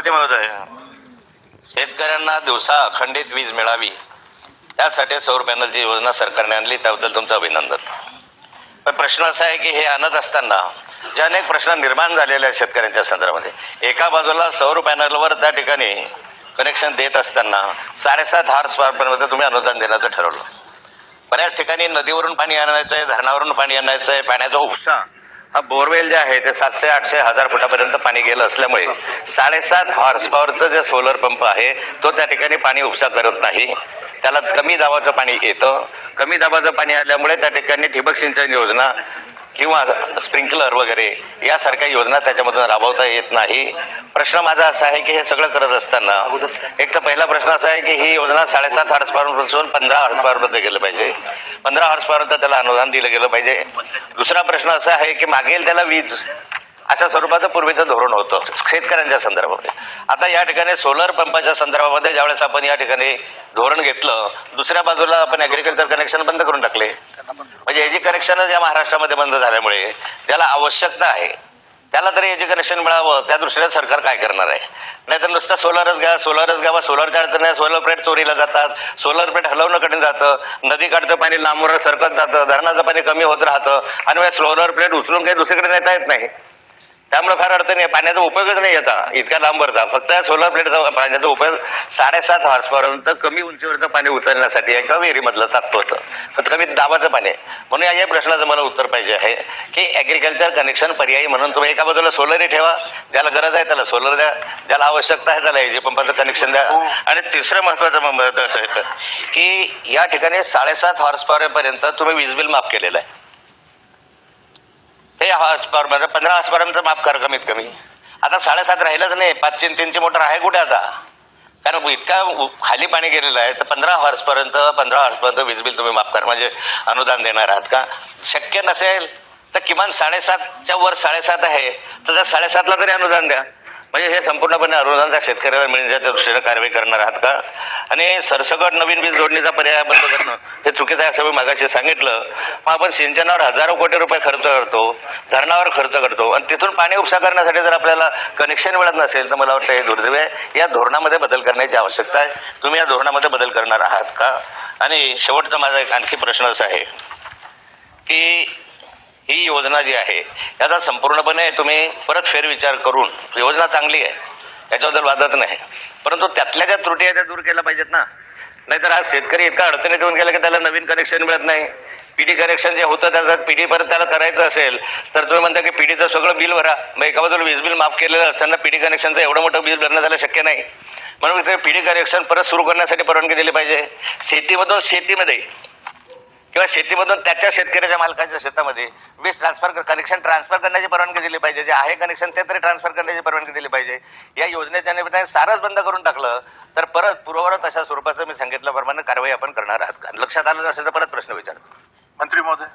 सभापती महोदय शेतकऱ्यांना दिवसा अखंडित वीज मिळावी त्यासाठी सौर पॅनलची योजना सरकारने आणली त्याबद्दल तुमचं अभिनंदन. पण प्रश्न असा आहे की हे आणत असताना जे अनेक प्रश्न निर्माण झालेले आहेत शेतकऱ्यांच्या संदर्भामध्ये एका बाजूला सौर पॅनलवर त्या ठिकाणी कनेक्शन देत असताना साडेसात हार्स स्वारपर्यंत तुम्ही अनुदान देण्याचं ठरवलं. बऱ्याच ठिकाणी नदीवरून पाणी आणायचं आहे धरणावरून पाणी आणायचं आहे पाण्याचा उपसा हा बोरवेल जे आहे ते सातशे आठशे हजार फुटापर्यंत पाणी गेलं असल्यामुळे साडेसात हॉर्स पॉवरचं जे सोलर पंप आहे तो त्या ठिकाणी पाणी उपसा करत नाही. त्याला कमी दाबाचं पाणी येतं. कमी दाबाचं पाणी आल्यामुळे त्या ठिकाणी ठिबक सिंचन योजना किंवा स्प्रिंकलर वगैरे यासारख्या योजना त्याच्यामधून राबवता येत नाही. प्रश्न माझा असा आहे की हे सगळं करत असताना एक तर पहिला प्रश्न असा आहे की ही योजना साडेसात हॉर्स पॉवरपासून पंधरा हॉर्स पॉवरपर्यंत गेलं पाहिजे. पंधरा हॉर्स त्याला अनुदान दिलं गेलं पाहिजे. दुसरा प्रश्न असा आहे की मागेल त्याला वीज. अशा स्वरूपाचं पूर्वीचं धोरण होतं शेतकऱ्यांच्या संदर्भामध्ये. आता या ठिकाणी सोलर पंपाच्या संदर्भामध्ये ज्यावेळेस आपण या ठिकाणी धोरण घेतलं दुसऱ्या बाजूला आपण ॲग्रिकल्चर कनेक्शन बंद करून टाकले. म्हणजे याची कनेक्शनच या महाराष्ट्रामध्ये बंद झाल्यामुळे त्याला आवश्यकता आहे त्याला तरी याचे कनेक्शन मिळावं त्या दृष्टीने सरकार काय करणार आहे? नाहीतर नुसतं सोलरच घ्या सोलरच घ्या सोलरच्या अडचण नाही सोलर प्लेट चोरीला जातात सोलर प्लेट हलवणं कठीण जातं नदीकाठचं पाणी लांबवर सरकत जातं धरणाचं पाणी कमी होत राहतं आणि सोलर प्लेट उचलून काही दुसरीकडे नेता येत नाही. त्यामुळे फार अडचण आहे. पाण्याचा उपयोगच नाही याचा. इतक्या लांबवरचा. फक्त सोलर प्लेटचा पाण्याचा उपयोग साडेसात हॉर्सपर्यंत कमी उंचीवरचं पाणी उचलण्यासाठी आहे किंवा विहिरीमधलं होतं. फक्त कमी दाबाचं पाणी आहे. म्हणून या या प्रश्नाचं मला उत्तर पाहिजे आहे की ॲग्रिकल्चर कनेक्शन पर्यायी म्हणून तुम्ही एका बाजूला सोलरही ठेवा. ज्याला गरज आहे त्याला सोलर द्या. ज्याला आवश्यकता आहे त्याला एजी पंपाचं कनेक्शन द्या. आणि तिसरं महत्त्वाचं असं की या ठिकाणी साडेसात हॉर्सपॉवरपर्यंत तुम्ही वीज बिल माफ केलेलं आहे. हे हॉर्स पंधरा हजारपर्यंत माफ कर कमीत कमी. आता साडेसात राहिलंच नाही. पाचशे तीनशे मोटर आहे कुठे आता? कारण इतका खाली पाणी गेलेलं आहे. तर पंधरा हॉर्सपर्यंत पंधरा हॉर्सपर्यंत वीज बिल तुम्ही माफ करा. म्हणजे अनुदान देणार आहात का? शक्य नसेल तर किमान साडेसातच्या वर साडेसात आहे. तर त्या साडेसातला तरी अनुदान द्या. म्हणजे हे संपूर्णपणे अनुदान त्या शेतकऱ्याला मिळण्याच्या दृष्टीने कारवाई करणार आहात का? आणि सरसकट नवीन वीज जोडणीचा पर्याय बंद करणं हे चुकीचं आहे असं मी मागाशी सांगितलं. मग आपण सिंचनावर हजारो कोटी रुपये खर्च करतो धरणावर खर्च करतो आणि तिथून पाणी उपसा करण्यासाठी जर आपल्याला कनेक्शन मिळत नसेल तर मला वाटतं हे दुर्दैव आहे. या धोरणामध्ये बदल करण्याची आवश्यकता आहे. तुम्ही या धोरणामध्ये बदल करणार आहात का? आणि शेवटचा माझा एक आणखी प्रश्न असा आहे की ही योजना जी आहे याचा संपूर्णपणे तुम्ही परत फेरविचार करून योजना चांगली आहे याच्याबद्दल वादच नाही. परंतु त्यातल्या ज्या त्रुटी आहेत त्या दूर केल्या पाहिजेत ना. नाहीतर आज शेतकरी इतका अडचणीत येऊन गेला की त्याला नवीन कनेक्शन मिळत नाही. पीडी कनेक्शन जे होतं त्याचं पीडी परत त्याला करायचं असेल तर तुम्ही म्हणता की पीडीचं सगळं बिल भरा. मग एका बाजूला वीज बिल माफ केलेलं असताना पीडी कनेक्शनचं एवढं मोठं बिल भरणं झालं शक्य नाही. म्हणून ते पीडी कनेक्शन परत सुरू करण्यासाठी परवानगी दिली पाहिजे. शेतीमधून शेतीमध्ये किंवा शेतीमधून त्याच्या शेतकऱ्याच्या मालकाच्या शेतामध्ये वीज ट्रान्सफर कनेक्शन ट्रान्सफर करण्याची परवानगी दिली पाहिजे. जे आहे कनेक्शन ते तरी ट्रान्सफर करण्याची परवानगी दिली पाहिजे. या योजनेच्या निमित्ताने सारंच बंद करून टाकलं तर परत पूर्ववत अशा स्वरूपाचं मी सांगितल्याप्रमाणे कारवाई आपण करणार आहात. का लक्षात आलं नसेल तर परत प्रश्न विचारतो मंत्री महोदय.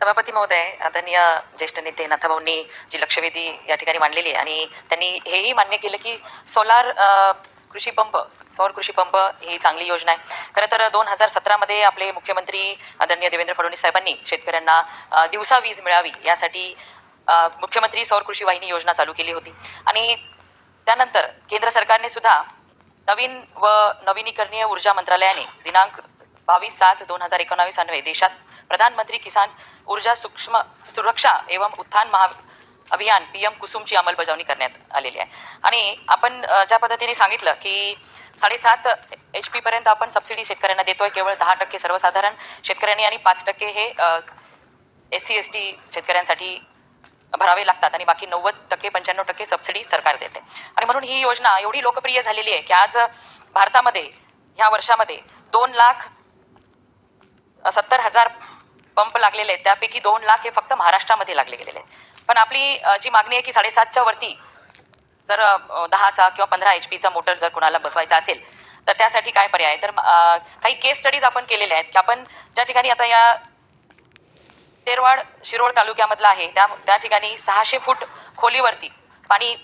सभापती महोदय आदरणीय ज्येष्ठ नेते नाथाभाऊंनी जी लक्षवेधी या ठिकाणी मांडलेली आहे आणि त्यांनी हेही मान्य केलं की सोलार कृषी पंप सौर कृषी पंप ही चांगली योजना आहे. खरं तर दोन हजार सतरामध्ये आपले मुख्यमंत्री आदरणीय देवेंद्र फडणवीस साहेबांनी शेतकऱ्यांना दिवसा वीज मिळावी यासाठी मुख्यमंत्री सौर कृषी वाहिनी योजना चालू केली होती. आणि त्यानंतर केंद्र सरकारने सुद्धा नवीन व नवीनीकरणीय ऊर्जा मंत्रालयाने दिनांक बावीस सात दोन हजार एकोणावीस अन्वये देशात प्रधानमंत्री किसान ऊर्जा सूक्ष्म सुरक्षा एवं उत्थान महा अभियान पी एम कुसुमची अंमलबजावणी करण्यात आलेली आहे. आणि आपण ज्या पद्धतीने सांगितलं की साडेसात एच पी पर्यंत आपण सबसिडी शेतकऱ्यांना देतोय केवळ दहा टक्के सर्वसाधारण शेतकऱ्यांनी आणि पाच टक्के हे एस सी एस टी शेतकऱ्यांसाठी भरावे लागतात आणि बाकी नव्वद टक्के पंच्याण्णव टक्के सबसिडी सरकार देते. आणि म्हणून ही योजना एवढी लोकप्रिय झालेली आहे की आज भारतामध्ये ह्या वर्षामध्ये दोन लाख सत्तर हजार पंप लागलेले आहेत. त्यापैकी दोन लाख हे फक्त महाराष्ट्रामध्ये लागले गेलेले आहेत. पण आपली जी मागणी आहे की साडेसातच्या वरती जर दहाचा किंवा पंधरा एच पीचा मोटर जर कोणाला बसवायचा असेल तर त्यासाठी काय पर्याय तर काही केस स्टडीज आपण केलेल्या आहेत की आपण ज्या ठिकाणी आता या तेरवाड शिरोळ तालुक्यामधला आहे त्या त्या ठिकाणी सहाशे फूट खोलीवरती पाणी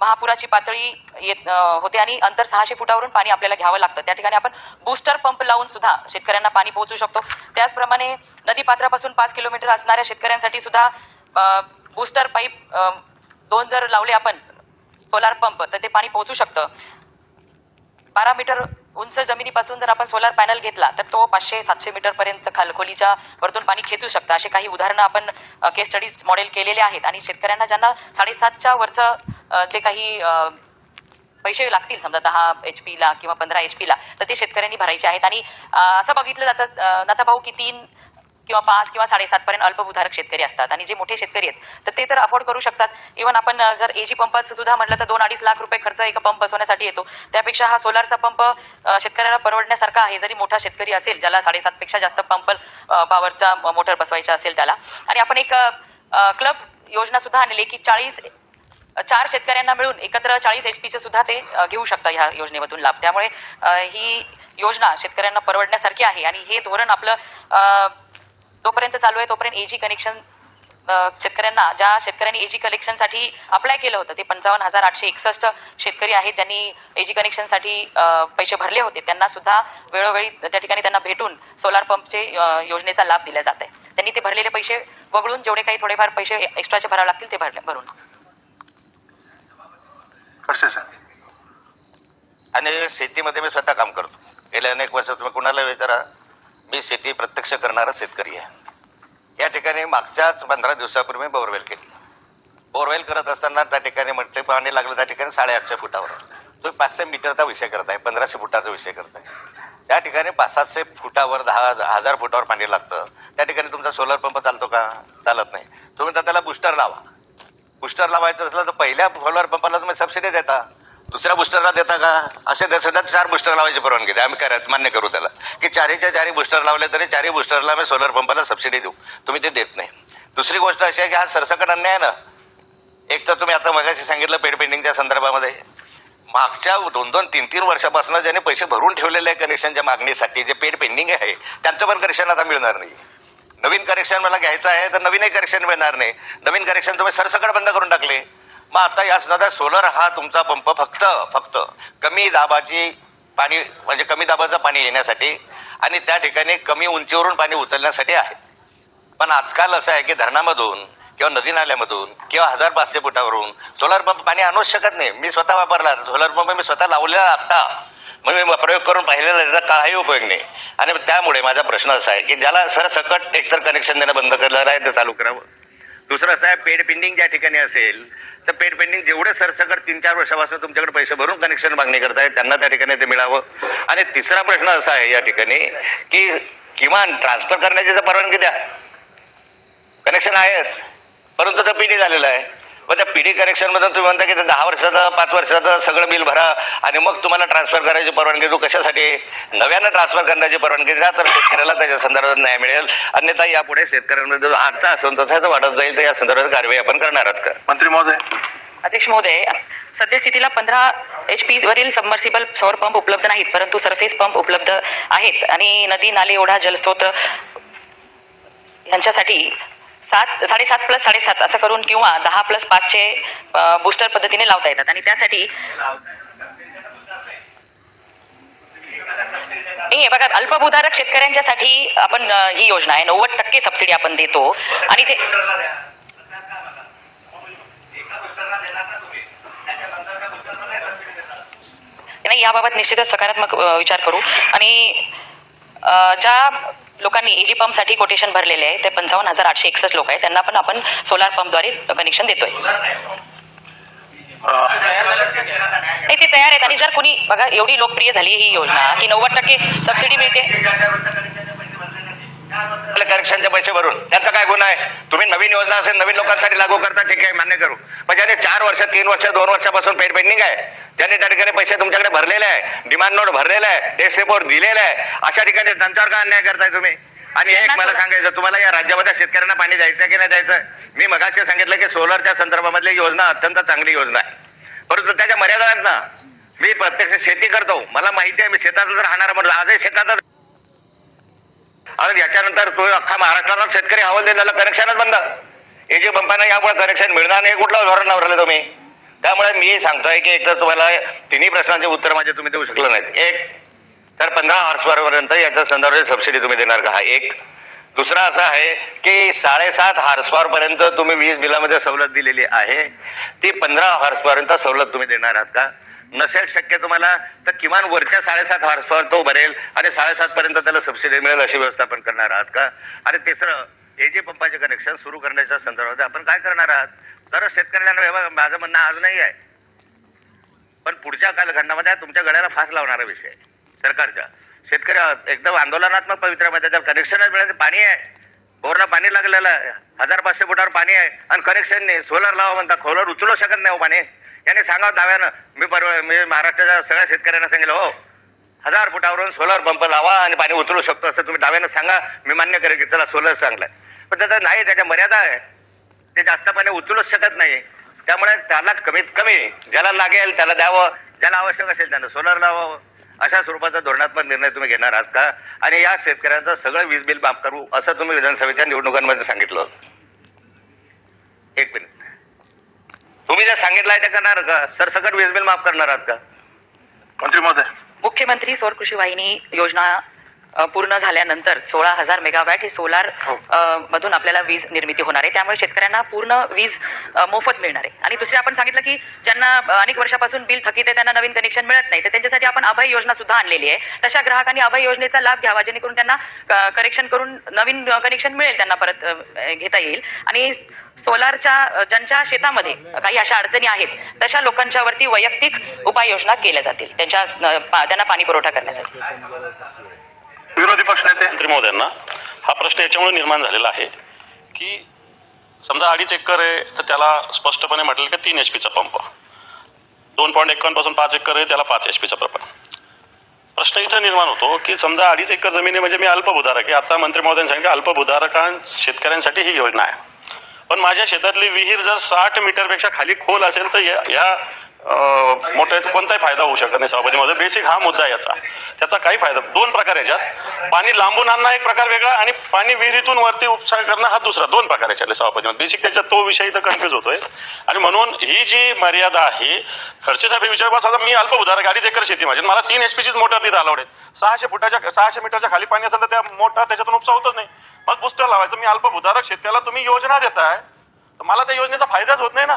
महापुराची पातळी येत होते आणि अंतर सहाशे फुटावरून पाणी आपल्याला घ्यावं लागतं. त्या ठिकाणी आपण बूस्टर पंप लावून सुद्धा शेतकऱ्यांना पाणी पोहोचू शकतो. त्याचप्रमाणे नदीपात्रापासून पाच किलोमीटर असणाऱ्या शेतकऱ्यांसाठी सुद्धा बूस्टर पाईप दोन जर लावले आपण सोलार पंप तर ते पाणी पोहोचू शकतं. बारा मीटर उंच जमिनीपासून जर आपण सोलार पॅनल घेतला तर तो पाचशे सातशे मीटरपर्यंत खालखोलीच्या वरतून पाणी खेचू शकतं. असे काही उदाहरणं आपण केस स्टडीज मॉडेल केलेले आहेत. आणि शेतकऱ्यांना ज्यांना साडेसातच्या वरचं जे काही पैसे लागतील समजा दहा एच पीला किंवा पंधरा एच पीला तर ते शेतकऱ्यांनी भरायचे आहेत. आणि असं बघितलं जातं नाता भाऊ की तीन किंवा पाच किंवा साडेसात पर्यंत अल्पभूधारक शेतकरी असतात. आणि जे मोठे शेतकरी आहेत तर ते तर अफोर्ड करू शकतात. इव्हन आपण जर एजी पंपाचं सुद्धा म्हटलं तर दोन अडीच लाख रुपये खर्च एका पंप बसवण्यासाठी येतो. त्यापेक्षा हा सोलारचा पंप शेतकऱ्याला परवडण्यासारखा आहे. जरी मोठा शेतकरी असेल ज्याला साडेसातपेक्षा जास्त पंप पॉवरचा मोटर बसवायचा असेल त्याला. आणि आपण एक क्लब योजना सुद्धा आणली की चाळीस चार शेतकऱ्यांना मिळून एकत्र चाळीस एच पीचं सुद्धा ते घेऊ शकतात ह्या योजनेमधून लाभ. त्यामुळे ही योजना शेतकऱ्यांना परवडण्यासारखी आहे. आणि हे धोरण आपलं जोपर्यंत चालू आहे तोपर्यंत एजी कनेक्शन शेतकऱ्यांना ज्या शेतकऱ्यांनी एजी कनेक्शनसाठी अप्लाय केलं होतं ते पंचावन्न हजार आठशे एकसष्ट शेतकरी आहेत ज्यांनी एजी कनेक्शनसाठी पैसे भरले होते. त्यांना सुद्धा वेळोवेळी त्या ठिकाणी त्यांना भेटून सोलार पंपचे योजनेचा लाभ दिला जात आहे. त्यांनी ते भरलेले पैसे वगळून जेवढे काही थोडेफार पैसे एक्स्ट्राचे भरावे लागतील ते भरले भरून. आणि शेतीमध्ये मी स्वतः काम करतो. गेल्या अनेक वर्ष तुम्ही कुणाला विचारा मी शेती प्रत्यक्ष करणारा शेतकरी आहे. या ठिकाणी मागच्याच पंधरा दिवसापूर्वी मी बोरवेल केली. बोरवेल करत असताना त्या ठिकाणी म्हटले पाणी लागलं त्या ठिकाणी साडेआठशे फुटावर. तुम्ही पाचशे मीटरचा विषय करताय पंधराशे फुटाचा विषय करताय. त्या ठिकाणी पाच सातशे फुटावर दहा हजार फुटावर पाणी लागतं. त्या ठिकाणी तुमचा सोलर पंप चालतो का? चालत नाही. तुम्ही तर त्याला बुस्टर लावा. बुस्टर लावायचं असलं तर पहिल्या सोलर पंपाला तुम्ही सबसिडी देता. दुसऱ्या बुस्टरला देता का? असे सध्या चार बुस्टर लावायची परवानगी द्या. आम्ही करायचं मान्य करू त्याला. की चारीच्या चारी बुस्टर लावले तरी चारही बुस्टरला आम्ही सोलर पंपाला सबसिडी देऊ. तुम्ही ते देत नाही. दुसरी गोष्ट अशी आहे की हा सरसकट अन्याय आहे ना. एक तर तुम्ही आता मगाशी सांगितलं पेड पेंडिंगच्या संदर्भामध्ये. मागच्या दोन दोन तीन तीन वर्षापासून ज्यांनी पैसे भरून ठेवलेले आहे कनेक्शनच्या मागणीसाठी जे पेड पेंडिंग आहे त्यांचं पण कनेक्शन आता मिळणार नाही. नवीन कनेक्शन मला घ्यायचं आहे तर नवीनही कनेक्शन मिळणार नाही. नवीन कनेक्शन तुम्ही सरसकट बंद करून टाकले. मग आता या सुद्धा सोलर हा तुमचा पंप फक्त फक्त कमी दाबाची पाणी म्हणजे कमी दाबाचं पाणी येण्यासाठी आणि त्या ठिकाणी कमी उंचीवरून पाणी उचलण्यासाठी आहे. पण आजकाल असं आहे की धरणामधून किंवा नदी नाल्यामधून किंवा हजार पाचशे फुटावरून सोलर पंप पाणी आणूच शकत नाही. मी स्वतः वापरला. सोलर पंप मी स्वतः लावलेला आत्ता. मग मी प्रयोग करून पाहिलेला त्याचा काही उपयोग नाही. आणि त्यामुळे माझा प्रश्न असा आहे की ज्याला सरसकट एकतर कनेक्शन देणं बंद करणार आहे ते चालू करावं दुसरं असं आहे पेड पेंडिंग ज्या ठिकाणी असेल तर पेड पेंडिंग जेवढे सरसकट तीन चार वर्षापासून तुमच्याकडे पैसे भरून कनेक्शन मागणी करतायत त्यांना त्या ठिकाणी ते मिळावं. आणि तिसरा प्रश्न असा आहे या ठिकाणी की किमान ट्रान्सफर करण्याची तर परवानगी द्या. कनेक्शन आहेच परंतु तो पिढी झालेला आहे. व त्या पिढी कनेक्शनमधून तुम्ही म्हणता की ते दहा वर्षाचं पाच वर्षाचं सगळं बिल भरा आणि मग तुम्हाला ट्रान्सफर करायची परवानगी देऊ. कशासाठी? नव्यानं ट्रान्सफर करण्याची परवानगी द्या तर शेतकऱ्याला त्याच्या संदर्भात न्याय मिळेल. अन्यथा यापुढे शेतकऱ्यांमध्ये जो आजचा असंतोष तो वाढत जाईल तर या संदर्भात कारवाई आपण करणार आहात का? मंत्री महोदय. अध्यक्ष महोदय सद्यस्थितीला पंधरा एच पी वरील सबमर्सिबल सौर पंप उपलब्ध नाहीत परंतु सरफेस पंप उपलब्ध आहेत. आणि नदी नाले ओढा जलस्रोत यांच्यासाठी सात साडेसात प्लस साडेसात असं करून किंवा दहा प्लस पाचशे बूस्टर पद्धतीने लावता येतात. आणि त्यासाठी नाही हे बघा अल्पभूधारक शेतकऱ्यांच्यासाठी आपण ही योजना आहे. नव्वद टक्के सबसिडी आपण देतो. आणि ते नाही याबाबत निश्चितच सकारात्मक विचार करू. आणि ज्या लोकांनी एजी पंपसाठी कोटेशन भरलेले आहे. ते पंचावन्न हजार आठशे एकसष्ट लोक आहेत. त्यांना पण आपण सोलार पंपद्वारे कनेक्शन देतोय. नाही ते तयार आहेत. आणि जर कुणी बघा एवढी लोकप्रिय झाली ही योजना की नव्वद टक्के सबसिडी मिळते. कनेक्शनचे पैसे भरून. त्यांचा काय गुन्हा आहे? तुम्ही नवीन योजना असेल नवीन लोकांसाठी लागू करता ठीक आहे मान्य करू. पण ज्याने चार वर्ष तीन वर्ष दोन वर्षापासून पेड पेंडिंग आहे ज्यांनी त्या ठिकाणी पैसे तुमच्याकडे भरलेले आहे डिमांड नोट भरलेला आहे टेस्ट रिपोर्ट दिलेला आहे. अशा ठिकाणी त्यांच्यावर का अन्याय करताय तुम्ही? आणि एक मला सांगायचं तुम्हाला या राज्यामध्ये शेतकऱ्यांना पाणी द्यायचं की नाही द्यायचं मी मगाशी सांगितलं की सोलरच्या संदर्भामधली योजना अत्यंत चांगली योजना आहे. परंतु त्याच्या मर्यादा आहेत ना. मी प्रत्यक्ष शेती करतो. मला माहिती आहे मी शेतात जर राहणार म्हणून आजही शेतातच आणि याच्यानंतर तो अख्खा महाराष्ट्रात शेतकरी हवाल दिलेलं कनेक्शनच बंद. एजी पंपांना यामुळे कनेक्शन मिळणार नाही कुठलं धोरण नवरलं तुम्ही? त्यामुळे मी सांगतोय की एक तर तुम्हाला तिन्ही प्रश्नांचे उत्तर माझे तुम्ही देऊ शकलं नाहीत. एक तर पंधरा हॉर्स पर्यंत याच्या संदर्भात सबसिडी तुम्ही देणार का? हा एक. दुसरा असा आहे की साडेसात हॉर्स पर्यंत तुम्ही वीज बिलामध्ये सवलत दिलेली आहे. ती पंधरा हॉर्स पर्यंत सवलत तुम्ही देणार आहात का? नसेल शक्य तुम्हाला तर किमान वरच्या साडेसात हॉर्स पॉवर तो भरेल आणि साडेसात पर्यंत त्याला सबसिडी मिळेल अशी व्यवस्थापन करणार आहात का? आणि तिसरं हे जे पंपाचे कनेक्शन सुरू करण्याच्या संदर्भात आपण काय करणार आहात? तर शेतकऱ्यांना माझं म्हणणं आज नाही आहे. पण पुढच्या कालखंडामध्ये तुमच्या गळ्याला फास लावणारा विषय सरकारचा सरकारच्या. शेतकरी एकदम आंदोलनात्मक पवित्र्यामध्ये त्याला कनेक्शनच मिळालं पाणी आहे. बोरला पाणी लागलेलं आहे. हजार पाचशे फुटावर पाणी आहे. आणि कनेक्शन नाही सोलर लावा म्हणता खोलर उचलू शकत नाही हो पाणी. याने सांगावं दाव्यानं. मी परवा मी महाराष्ट्राच्या सगळ्या शेतकऱ्यांना सांगितलं हो हजार फुटावरून सोलर पंप लावा आणि पाणी उचलू शकतो असं तुम्ही दाव्यानं सांगा. मी मान्य करेल की चला सोलर चांगलं आहे पण त्याचं नाही त्याच्या मर्यादा आहे. ते जास्त पाणी उचलूच शकत नाही. त्यामुळे त्याला कमीत कमी ज्याला लागेल त्याला द्यावं. ज्याला आवश्यक असेल त्यानं सोलर लावावं. अशा स्वरूपाचा धोरणात्मक निर्णय तुम्ही घेणार आहात का? आणि या शेतकऱ्यांचं सगळं वीज बिल माफ करू असं तुम्ही विधानसभेच्या निवडणुकांमध्ये सांगितलं. एक मिनिट तुम्ही जे सांगितलं आहे ते करणार का? सरसकट वीज बिल माफ करणार आहात का? मंत्री महोदय. मुख्यमंत्री सौर कृषी वाहिनी योजना पूर्ण झाल्यानंतर सोळा हजार मेगावॅट हे सोलार अ, मधून आपल्याला वीज निर्मिती होणार आहे. त्यामुळे शेतकऱ्यांना पूर्ण वीज मोफत मिळणार आहे. आणि दुसरे आपण सांगितलं की ज्यांना अनेक वर्षापासून बिल थकीत आहे त्यांना नवीन कनेक्शन मिळत नाही. तर त्यांच्यासाठी आपण अभय योजना सुद्धा आणलेली आहे. तशा ग्राहकांनी अभय योजनेचा लाभ घ्यावा जेणेकरून त्यांना करेक्शन करून नवीन कनेक्शन मिळेल त्यांना परत घेता येईल. आणि सोलारच्या ज्यांच्या शेतामध्ये काही अशा अडचणी आहेत तशा लोकांच्या वरती वैयक्तिक उपाययोजना केल्या जातील. त्यांच्या त्यांना पाणी पुरवठा करण्यासाठी. विरोधी पक्षनेते मंत्री मोद्यांना हा प्रश्न याच्यामुळे निर्माण झालेला आहे की समजा अडीच एकर आहे तर त्याला स्पष्टपणे म्हटलं की तीन एच पीचा पंप. दोन पॉईंट एकावन्नपासून पाच एकर आहे त्याला पाच एच पीचा पंप प्रश्न इथं निर्माण होतो की समजा अडीच एकर जमीन आहे म्हणजे मी अल्पभूधारक आहे आता मंत्री महोदयांनी सांगितलं अल्पभूधारकां शेतकऱ्यांसाठी ही योजना आहे. पण माझ्या शेतातली विहीर जर साठ मीटरपेक्षा खाली खोल असेल तर या या, मोठ्या कोणताही फायदा होऊ शकत नाही सभापतीमध्ये बेसिक हा मुद्दा याचा. त्याचा काही फायदा दोन प्रकार याच्यात. पाणी लांबून आणणं एक प्रकार वेगळा आणि पाणी विहिरीतून वरती उपचार करणं हा दुसरा. दोन प्रकार याच्यातले सभापतीमध्ये बेसिक त्याच्यात तो विषय इथं कन्फ्युज होतोय. आणि म्हणून ही जी मर्यादा आहे खर्चे विचार बस आता मी अल्प उदाहरण अडीच एकर शेती माझी. मला तीन एच पीचीच मोटर तिथं अलाउड आहे सहाशे फुटाच्या सहाशे मीटरच्या खाली पाणी असेल तर त्या मोठा त्याच्यातून उपसा होतच नाही. मग बुस्टर लावायचं. मी अल्पभूधारक शेतकऱ्याला तुम्ही योजना देताय. तर मला त्या योजनेचा फायदाच होत नाही ना.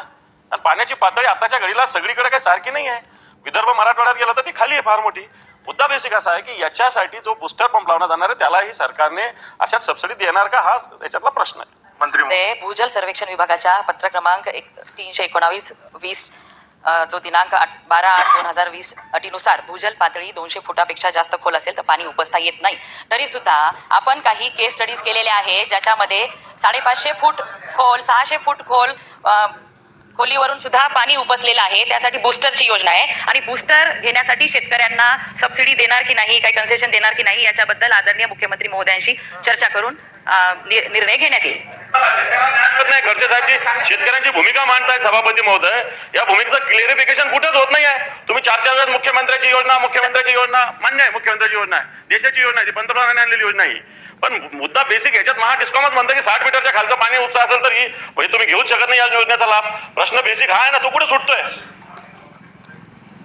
आणि पाण्याची पातळी आताच्या घडीला सगळीकडे काही सारखी नाही आहे विदर्भ मराठवाड्यात गेलं तर ती खाली आहे फार मोठी. मुद्दा बेसिक असा आहे की याच्यासाठी जो बुस्टर पंप लावण्यात जाणार आहे त्यालाही सरकारने अशाच सबसिडी देणार का? हा याच्यातला प्रश्न आहे. मंत्री भूजल सर्वेक्षण विभागाच्या पत्र क्रमांक एक तीनशे एकोणावीस वीस जो दिनांक आठ बारा आठ दोन हजार वीस अटीनुसार भूजल पातळी दोनशे फुटापेक्षा जास्त खोल असेल तर पाणी उपसता येत नाही. तरी सुद्धा आपण काही केस स्टडीज केलेल्या आहेत ज्याच्यामध्ये साडेपाचशे फूट खोल सहाशे फूट खोल खोलीवरून सुद्धा पाणी उपसलेलं आहे. त्यासाठी बुस्टरची योजना आहे. आणि बुस्टर घेण्यासाठी शेतकऱ्यांना सबसिडी देणार की नाही काही कन्सेशन देणार की नाही याच्याबद्दल आदरणीय मुख्यमंत्री महोदयांशी चर्चा करून निर्णय घेण्यात येईल. कळत खर्चे साहेबची शेतकऱ्यांची भूमिका मांडताय सभापती महोदय. या भूमिकेचं क्लिअरिफिकेशन कुठेच होत नाही आहे तुम्ही चार चार वेळेस मुख्यमंत्र्याची योजना मुख्यमंत्र्याची योजना मान्य आहे मुख्यमंत्र्याची योजना आहे. देशाची योजना आहे ती पंतप्रधानांनी आणलेली योजना आहे. पण मुद्दा बेसिक याच्यात महा डिस्कॉमच म्हणतं की साठ मीटरच्या खालचं पाणी उपसा असेल तर ही म्हणजे तुम्ही घेऊच शकत नाही या योजनेचा लाभ. प्रश्न बेसिक हा आहे ना तो कुठे सुटतोय?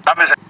तांबे साहेब